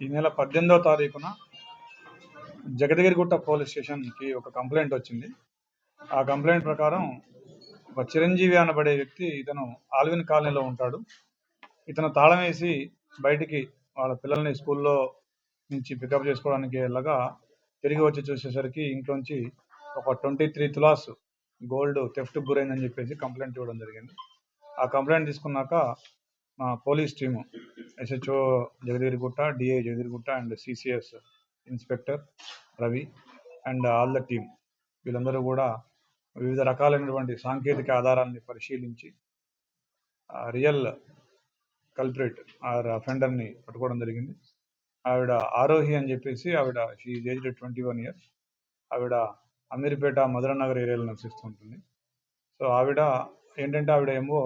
ఈ నెల పద్దెనిమిదవ తారీఖున జగదగిరిగుట్ట పోలీస్ స్టేషన్కి ఒక కంప్లైంట్ వచ్చింది. ఆ కంప్లైంట్ ప్రకారం ఒక చిరంజీవి అనబడే వ్యక్తి ఇతను ఆల్విన్ కాలనీలో ఉంటాడు. ఇతను తాళం వేసి బయటికి వాళ్ళ పిల్లల్ని స్కూల్లో నుంచి పికప్ చేసుకోవడానికి వెళ్ళగా తిరిగి వచ్చి చూసేసరికి ఇంట్లోంచి ఒక ట్వంటీ త్రీ తులాస్ గోల్డ్ థెఫ్ట్ గురైందని చెప్పేసి కంప్లైంట్ ఇవ్వడం జరిగింది. ఆ కంప్లైంట్ తీసుకున్నాక మా police team SHO Gutta DI Jagadgirigutta and CCS inspector Ravi and all the team వీళ్ళందరూ కూడా వివిధ రకాలైనటువంటి సాంకేతిక ఆధారాన్ని పరిశీలించి రియల్ కల్ప్రేట్ ఆర్ అఫెండర్ని పట్టుకోవడం జరిగింది. ఆవిడ ఆరోహి అని చెప్పేసి ఆవిడ she aged twenty one years ఆవిడ అమీర్పేట మధురనగర్ ఏరియాలో నివసిస్తుంటుంది. సో ఆవిడ ఏంటంటే ఆవిడ ఏమో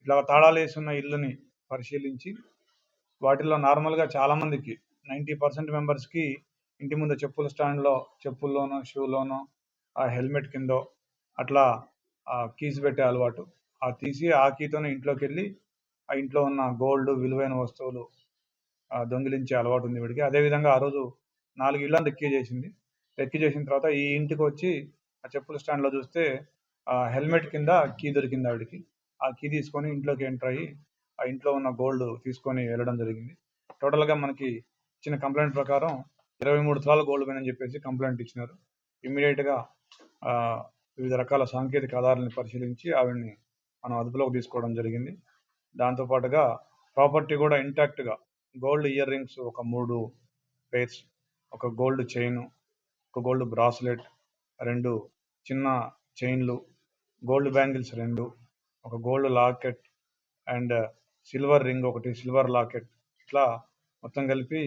ఇట్లా తాళాలు వేసి ఉన్న ఇల్లుని పరిశీలించి వాటిలో నార్మల్గా చాలామందికి నైంటీ పర్సెంట్ మెంబర్స్కి ఇంటి ముందు చెప్పుల స్టాండ్లో చెప్పుల్లోనో షూలోనో ఆ హెల్మెట్ కిందో అట్లా కీస్ పెట్టే అలవాటు. ఆ తీసి ఆ కీతోనే ఇంట్లోకి వెళ్ళి ఆ ఇంట్లో ఉన్న గోల్డ్ విలువైన వస్తువులు దొంగిలించే అలవాటు ఉంది వీడికి. అదేవిధంగా ఆ రోజు నాలుగు ఇళ్ళని రిక్కీ చేసింది. రెక్కి చేసిన తర్వాత ఈ ఇంటికి వచ్చి ఆ చెప్పుల స్టాండ్లో చూస్తే ఆ హెల్మెట్ కింద కీ దొరికింది ఆవిడకి. ఆ కీ తీసుకొని ఇంట్లోకి ఎంటర్ అయ్యి ఆ ఇంట్లో ఉన్న గోల్డ్ తీసుకొని వెళ్ళడం జరిగింది. టోటల్గా మనకి ఇచ్చిన కంప్లైంట్ ప్రకారం ఇరవై మూడు తులాల గోల్డ్ పోయిందని చెప్పేసి కంప్లైంట్ ఇచ్చినారు. ఇమ్మీడియట్గా వివిధ రకాల సాంకేతిక ఆధారాలను పరిశీలించి ఆవిడని మనం అదుపులోకి తీసుకోవడం జరిగింది. దాంతోపాటుగా ప్రాపర్టీ కూడా ఇంటాక్ట్గా గోల్డ్ ఇయర్ రింగ్స్ ఒక మూడు పేర్స్ ఒక గోల్డ్ చైన్ ఒక గోల్డ్ బ్రాస్లెట్ రెండు చిన్న చైన్లు గోల్డ్ బ్యాంగిల్స్ రెండు ఒక gold locket and silver ring ఒకటి సిల్వర్ లాకెట్. ఇట్లా మొత్తం కలిపి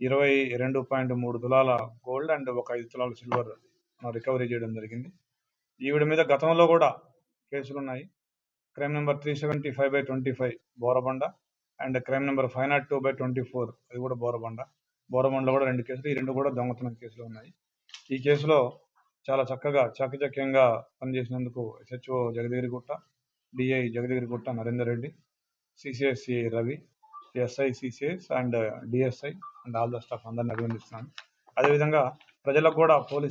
ఇరవై రెండు పాయింట్ మూడు తులాల గోల్డ్ అండ్ ఒక ఐదు తులాల సిల్వర్ రికవరీ చేయడం జరిగింది. ఈవిడ మీద గతంలో కూడా కేసులు ఉన్నాయి crime number three seventy five by twenty five Borabanda and crime number five nought two by twenty four అది కూడా బోరబండ. బోరబండలో కూడా రెండు కేసులు ఈ రెండు కూడా దొంగతనం కేసులు ఉన్నాయి. ఈ కేసులో చాలా చక్కగా చాకచక్యంగా పనిచేసినందుకు SHO Jagadgirigutta DI Jagadgirigutta Narender Reddy CCSC Ravi SI CCS and DSI and all the staff అందరిని అభినందిస్తున్నాను. అదేవిధంగా ప్రజలకు కూడా పోలీస్